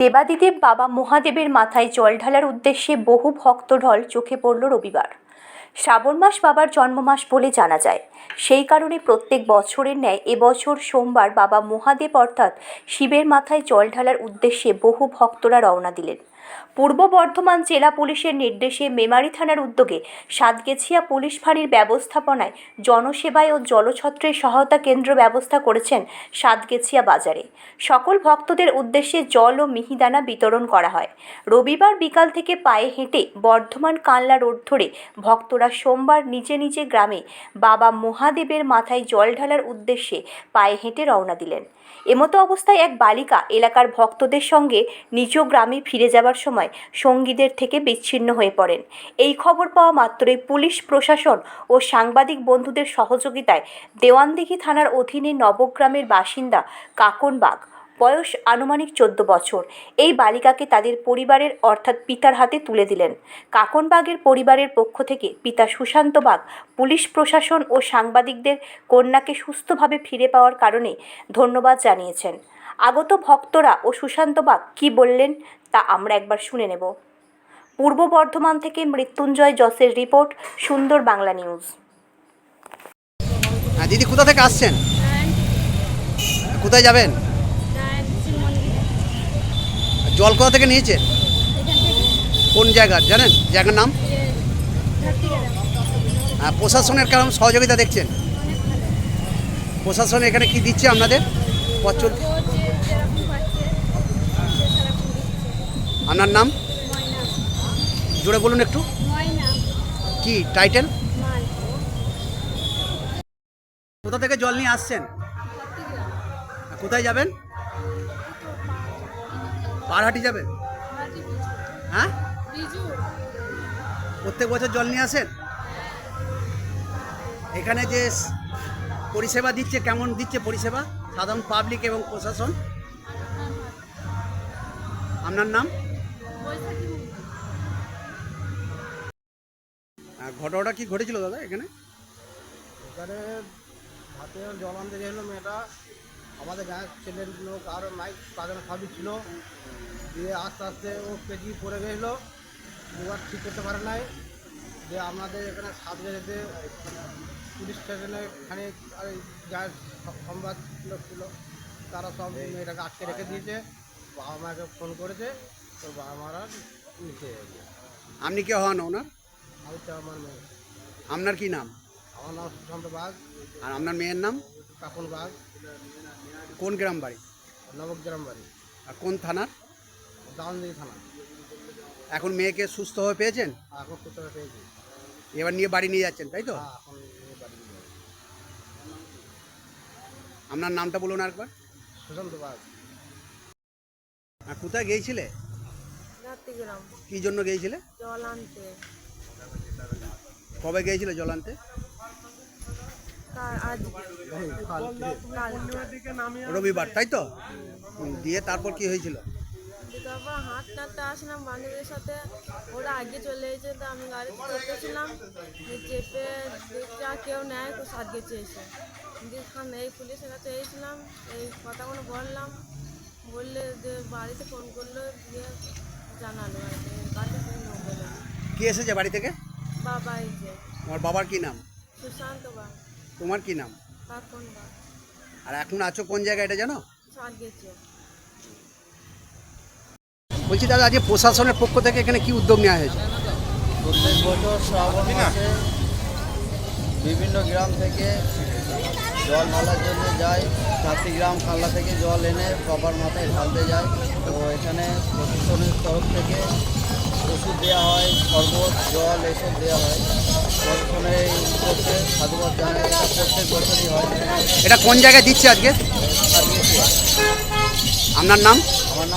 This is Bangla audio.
দেবাদিদেব বাবা মহাদেবের মাথায় জল ঢালার উদ্দেশ্যে বহু ভক্ত ঢল চোখে পড়ল রবিবার। শ্রাবণ মাস বাবার জন্মমাস বলে জানা যায়। সেই কারণে প্রত্যেক বছরের ন্যায় এবছর সোমবার বাবা মহাদেব অর্থাৎ শিবের মাথায় জল ঢালার উদ্দেশ্যে বহু ভক্তরা রওনা দিলেন। পূর্ব বর্ধমান জেলা পুলিশের নির্দেশে মেমারি থানার উদ্যোগে সাতগেছিয়া পুলিশ ফাঁড়ির ব্যবস্থাপনায় জনসেবায় ও জলছত্রের সহায়তা কেন্দ্র ব্যবস্থা করেছেন সাতগেছিয়া বাজারে। সকল ভক্তদের উদ্দেশ্যে জল ও মিহিদানা বিতরণ করা হয়। রবিবার বিকাল থেকে পায়ে হেঁটে বর্ধমান কানলা রোড ধরে ভক্তরা সোমবার নিজে নিজে গ্রামে বাবা মহাদেবের মাথায় জল ঢালার উদ্দেশ্যে পায়ে হেঁটে রওনা দিলেন। এমতো অবস্থায় এক বালিকা এলাকার ভক্তদের সঙ্গে নিজ গ্রামে ফিরে যাবার সময় সঙ্গীদের থেকে বিচ্ছিন্ন হয়ে পড়েন। এই খবর পাওয়া মাত্রই পুলিশ, প্রশাসন ও সাংবাদিক বন্ধুদের সহযোগিতায় দেওয়ানদিঘি থানার অধীনে নবগ্রামের বাসিন্দা কাকন বাগ বয়স আনুমানিক চোদ্দ বছর। এই বালিকাকে তাদের পরিবারের, অর্থাৎ পিতার হাতে তুলে দিলেন। কাকনবাগের পরিবারের পক্ষ থেকে পিতা সুশান্ত বাগ, পুলিশ, প্রশাসন ও সাংবাদিকদের কন্যাকে সুস্থভাবে ফিরে পাওয়ার কারণে ধন্যবাদ জানিয়েছেন। আগত ভক্তরা ও সুশান্ত বাগ কী বললেন তা আমরা একবার শুনে নেব। পূর্ব বর্ধমান থেকে মৃত্যুঞ্জয় জসের রিপোর্ট, সুন্দর বাংলা নিউজ। হ্যাঁ দিদি, কোথা থেকে আসছেন? কোথায় যাবেন? জল কোথা থেকে নিয়েছেন কোন জায়গার জানেন? জায়গার নাম? হ্যাঁ প্রশাসনের কেমন সহযোগিতা দেখছেন? প্রশাসন এখানে কি দিচ্ছে আপনাদের? পথ আপনার নাম? জোরে বলুন একটু। কি টাইটেল কোথা থেকে জল নিয়ে আসছেন? কোথায় যাবেন? পারহাটি যাবেন? হ্যাঁ? প্রত্যেক বছর জল নিয়ে আসেন? এখানে যে পরিষেবা দিচ্ছে কেমন দিচ্ছে পরিষেবা? সাধারণ পাবলিক এবং প্রশাসন? আপনার নাম? ঘটনাটা কি ঘটেছিল দাদা এখানে? এখানে হাতে জল আনতে গেছিল মেয়েটা। আমাদের গাঁয়ের ছেলের লোক আর নাই তাদের সবই ছিল। দিয়ে আস্তে আস্তে ও পেঁচিয়ে পড়ে গেছিল। দুবার ঠিক করতে পারে নাই। দিয়ে আমাদের এখানে সাত গেজেতে পুলিশ স্টেশনে এখানে গায়ের সংবাদ লোক ছিল। তারা সব মেয়েটাকে আটকে রেখে দিয়েছে। বাবা মাকে ফোন করেছে। তো বাবা মারা নিচে আপনি কে হন ওনার? আমি আমার মেয়ে। আপনার কি নাম? আমার নাম সুশান্ত বাগ। আর আপনার মেয়ের নাম? কাপন বাগ। কোন গ্রাম বাড়ি? নবগ্রাম বাড়ি। আর কোন থানার? দাউনদিঘি থানা। এখন মেয়েকে সুস্থ হয়ে পেয়েছেন? এখন কোথাও পেয়েছি। এবার নিয়ে বাড়ি নিয়ে যাচ্ছেন তাই তো? হ্যাঁ এখন বাড়ি নিয়ে আপনার নামটা বলুন আরেকবার। সুশান্ত বাগ। আর কোথায় গিয়েছিলে? কি জন্য গিয়েছিলে? জল আনতে। কবে গিয়েছিলে জল আনতে? রবিবার তাই তো? দিয়ে তারপর কি হয়েছিল? তারপর আসলাম সাথে। ওরা আগে চলে তো আমি গাড়িতে চেপেছিলাম চেপে আর কেউ নেয় তো সাত গেছে এসে। দিয়ে এই পুলিশের কাছে এসেছিলাম এই কথাগুলো বললাম। বললে যে বাড়িতে ফোন করল দিয়ে জানালো আর কি। এসেছে বাড়ি থেকে? বাবা এসে তোমার বাবার কি নাম? সুশান্ত বা তোমার কি নাম? কাকুন বা আর এখন আছো কোন জায়গায় এটা জানো? বলছি দাদা আজকে প্রশাসনের পক্ষ থেকে এখানে কি উদ্যোগ নেওয়া হয়েছে? প্রত্যেক বছর শ্রাবণ মাসে বিভিন্ন গ্রাম থেকে জল ঢালার জন্য যায়। চারটি গ্রাম খাল্লা থেকে জল এনে বাবার মাথায় ঢালতে যায়। তো এখানে তরফ থেকে ওষুধ দেওয়া হয় শরবত জল এসব দেওয়া হয়। বর্তমানে এই সাধুবাদ জানায় প্রত্যেক বছরই হয়। এটা কোন জায়গায় দিচ্ছে আজকে? আপনার নাম? আমার